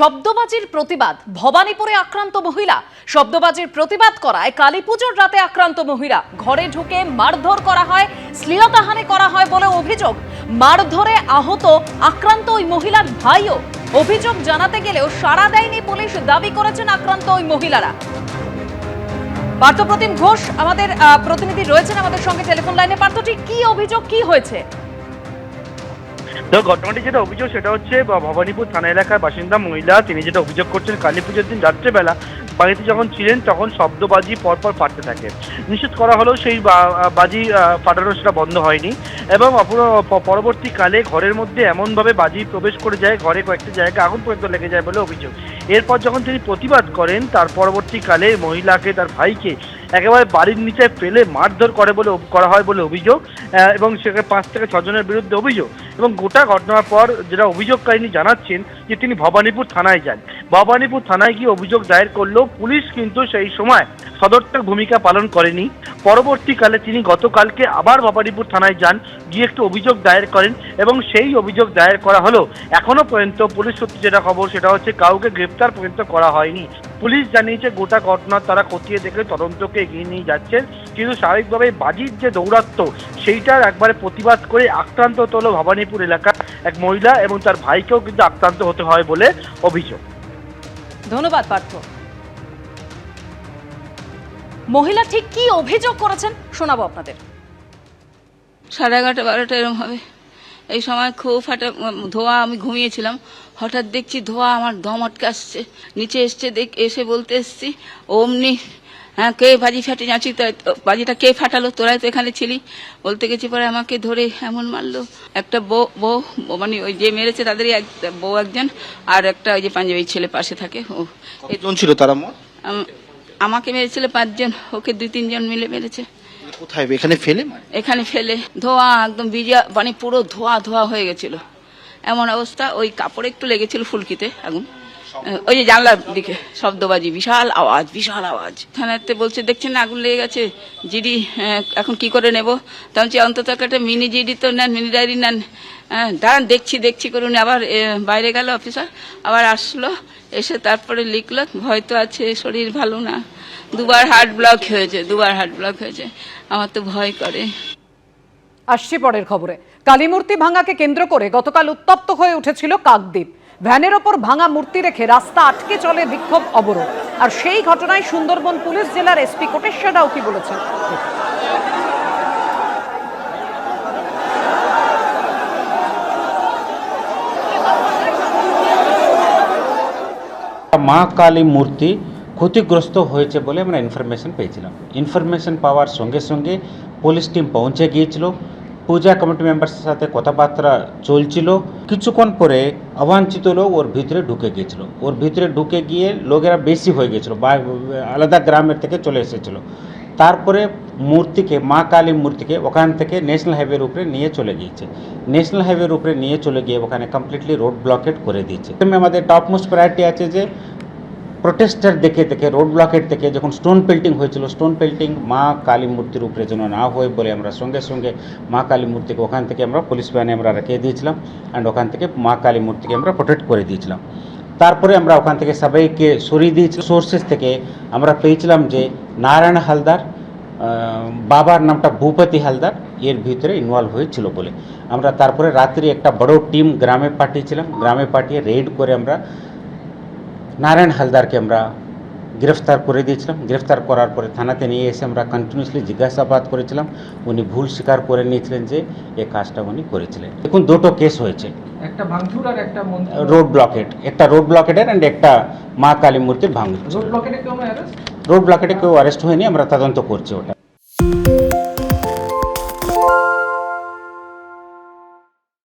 শব্দবাজির প্রতিবাদ। ভবানীপুরে আক্রান্ত মহিলা। শব্দবাজির প্রতিবাদ করায় কালী পুজোর রাতে আক্রান্ত মহিলা। ঘরে ঢুকে মারধর করা হয়, শ্লীলতাহানি করা হয় বলে অভিযোগ। মারধরে আহত আক্রান্ত ওই মহিলার ভাইও। অভিযোগ জানাতে গেলেও সাড়া দেয়নি পুলিশ, দাবি করেছেন আক্রান্ত ওই মহিলারা। পার্থপ্রতিম ঘোষ, আমাদের প্রতিনিধি রয়েছেন আমাদের সঙ্গে টেলিফোন লাইনে। পার্থটি কি অভিযোগ, কি হয়েছে? তো ঘটনাটি যেটা অভিযোগ, সেটা হচ্ছে ভবানীপুর থানা এলাকার বাসিন্দা মহিলা। তিনি যেটা অভিযোগ করছেন, কালী পুজোর দিন রাত্রেবেলা বাড়িতে যখন ছিলেন, তখন শব্দ শব্দবাজি পরপর ফাটতে থাকে। নিশ্চিত করা হলেও সেই বাজি ফাটানো সেটা বন্ধ হয়নি এবং পরবর্তীকালে ঘরের মধ্যে এমনভাবে বাজি প্রবেশ করে যায়, ঘরে কয়েকটি জায়গায় আগুন পর্যন্ত লেগে যায় বলে অভিযোগ। এরপর যখন তিনি প্রতিবাদ করেন, তার পরবর্তীকালে মহিলাকে, তার ভাইকে একেবারে বাড়ির নিচে ফেলে মারধর করে বলে, করা হয় বলে অভিযোগ এবং সেখানে পাঁচ থেকে ছজনের বিরুদ্ধে অভিযোগ। এবং গোটা ঘটনার পর যেটা অভিযোগকারিনী জানাচ্ছেন যে তিনি ভবানীপুর থানায় যান। ভবানীপুর থানায় গিয়ে অভিযোগ দায়ের করলেও পুলিশ কিন্তু সেই সময় সদর্থক ভূমিকা পালন করেনি। পরবর্তীকালে তিনি গতকালকে আবার ভবানীপুর থানায় যান, গিয়ে একটু অভিযোগ দায়ের করেন এবং সেই অভিযোগ দায়ের করা হলো এখনও পর্যন্ত পুলিশ সূত্রে যেটা খবর সেটা হচ্ছে কাউকে গ্রেপ্তার পর্যন্ত করা হয়নি। পুলিশ জানিয়েছে গোটা ঘটনা তারা খতিয়ে দেখে তদন্তকে এগিয়ে নিয়ে যাচ্ছেন, কিন্তু স্বাভাবিকভাবে বাজির যে দৌরাত্ম সেইটার একবারে প্রতিবাদ করে আক্রান্ত হতে হলো ভবানীপুর এলাকার এক মহিলা এবং তার ভাইকেও কিন্তু আক্রান্ত হতে হয় বলে অভিযোগ। ধন্যবাদ, পার্থ। মহিলা ঠিক কি অভিযোগ করেছেন, শোনাবো আপনাদের। সাড়ে এগারোটা, বারোটা এরম হবে। এই সময় খুব ফাটা, ধোয়া, আমি ঘুমিয়েছিলাম। হঠাৎ দেখছি ধোয়া আমার দম আটকে আসছে। নিচে এসছে, দেখ, এসে বলতে এসছি, অমনি হ্যাঁ কে বাজি ফাটি যাচ্ছি বাজিটা কে ফাটালো? তোরাই তো এখানে ছিলি। বলতে গেছি পরে আমাকে ধরে এমন মারলো। একটা বউ বউ মানে ওই যে মেরেছে তাদেরই এক বউ একজন আর একটা ওই যে পাঞ্জাবি ছেলে পাশে থাকে। ও এই কতজন ছিল তারা আমাকে মেরেছিল পাঁচজন ওকে দুই তিনজন মিলে মেরেছে। কোথায়? এখানে ফেলে এখানে ফেলে। ধোয়া একদম ভিজা মানে পুরো ধোয়া ধোয়া হয়ে গেছিল। এমন অবস্থা ওই কাপড়ে একটু লেগেছিল ফুলকিতে আগুন। ওই যে জানলার দিকে, শব্দবাজি, বিশাল আওয়াজ বিশাল আওয়াজ। থানাতে বলছে, দেখছেন আগুন লেগে গেছে, জিডি এখন কি করে নেব? তা বলছি অন্তত একটা মিনি জিডি তো নেন, মিনি ডায়েরি নেন। দাঁড়ান, দেখছি দেখছি করুন আবার বাইরে গেল অফিসার, আবার আসলো, এসে তারপরে লিখলো ভয় তো আছে, শরীর ভালো না। দুবার হার্ট ব্লক হয়েছে, দুবার হার্ট ব্লক হয়েছে, আমার তো ভয় করে। আসছি পরের খবরে। কালীমূর্তি ভাঙাকে কেন্দ্র করে গতকাল উত্তপ্ত হয়ে উঠেছিল কাকদ্বীপ। ভ্যানের ওপর ভাঙা মূর্তি রেখে রাস্তা আটকে চলে বিক্ষোভ অবরোধ। আর সেই ঘটনায় সুন্দরবন পুলিশ জেলার এসপি কোটেশ্বর রাও কি বলেছেন? মা কালী মূর্তি ক্ষতিগ্রস্ত হয়েছে বলে আমরা ইনফরমেশন পেয়েছিলাম। ইনফরমেশন পাওয়ার সঙ্গে সঙ্গে পুলিশ টিম পৌঁছে গিয়েছিল। পূজা কমিটি মেম্বার্সের সাথে কথাবার্তা চলছিল। কিছুক্ষণ পরে অবাঞ্ছিত লোক ওর ভিতরে ঢুকে গিয়েছিল। ওর ভিতরে ঢুকে গিয়ে লোকেরা বেশি হয়ে গেছিল বা আলাদা গ্রামের থেকে চলে এসেছিল। তারপরে মূর্তিকে, মা কালী মূর্তিকে ওখান থেকে ন্যাশনাল হাইওয়ের উপরে নিয়ে চলে গিয়েছে। ন্যাশনাল হাইওয়ের উপরে নিয়ে চলে গিয়ে ওখানে কমপ্লিটলি রোড ব্লকেট করে দিয়েছে। আমাদের টপ মোস্ট প্রায়োরিটি আছে যে প্রোটেস্টার দেখে দেখে রোড ব্লকেট থেকে যখন স্টোন পেল্টিং হয়েছিল স্টোন পেল্টিং মা কালী মূর্তির উপরে যেন না হয় বলে আমরা সঙ্গে সঙ্গে মা কালী মূর্তিকে ওখান থেকে আমরা পুলিশ ভ্যানে আমরা রেখে দিয়েছিলাম অ্যান্ড ওখান থেকে মা কালী মূর্তিকে আমরা প্রোটেক্ট করে দিয়েছিলাম। তারপরে আমরা ওখান থেকে সবাইকে সরিয়ে দিয়েছি সোর্সেস থেকে আমরা পেয়েছিলাম যে নারায়ণ হালদার বাবার নামটা ভূপতি হালদার, এর ভিতরে ইনভলভ হয়েছিল বলে। আমরা তারপরে রাত্রি একটা বড় টিম গ্রামে পাঠিয়েছিলাম। গ্রামে পাঠিয়ে রেড করে আমরা নারায়ণ হালদারকে আমরা গ্রেফতার করে দিয়েছিলাম। গ্রেফতার করার পরে থানাতে নিয়ে এসে আমরা কন্টিনিউসলি জিজ্ঞাসাবাদ করেছিলাম। উনি ভুল স্বীকার করে নিয়েছিলেন যে এই কাজটা উনি করেছিলেন। এখন দুটো কেস হয়েছে। একটা ভাঙচুর আর একটা রোড ব্লকেট একটা রোড ব্লকেটের অ্যান্ড একটা মা কালী মূর্তির ভাঙচুর। রোড ব্লকেটে কেউ অ্যারেস্ট রোড ব্লকেটে কেউ অ্যারেস্ট হয়নি আমরা তদন্ত করছি ওটা।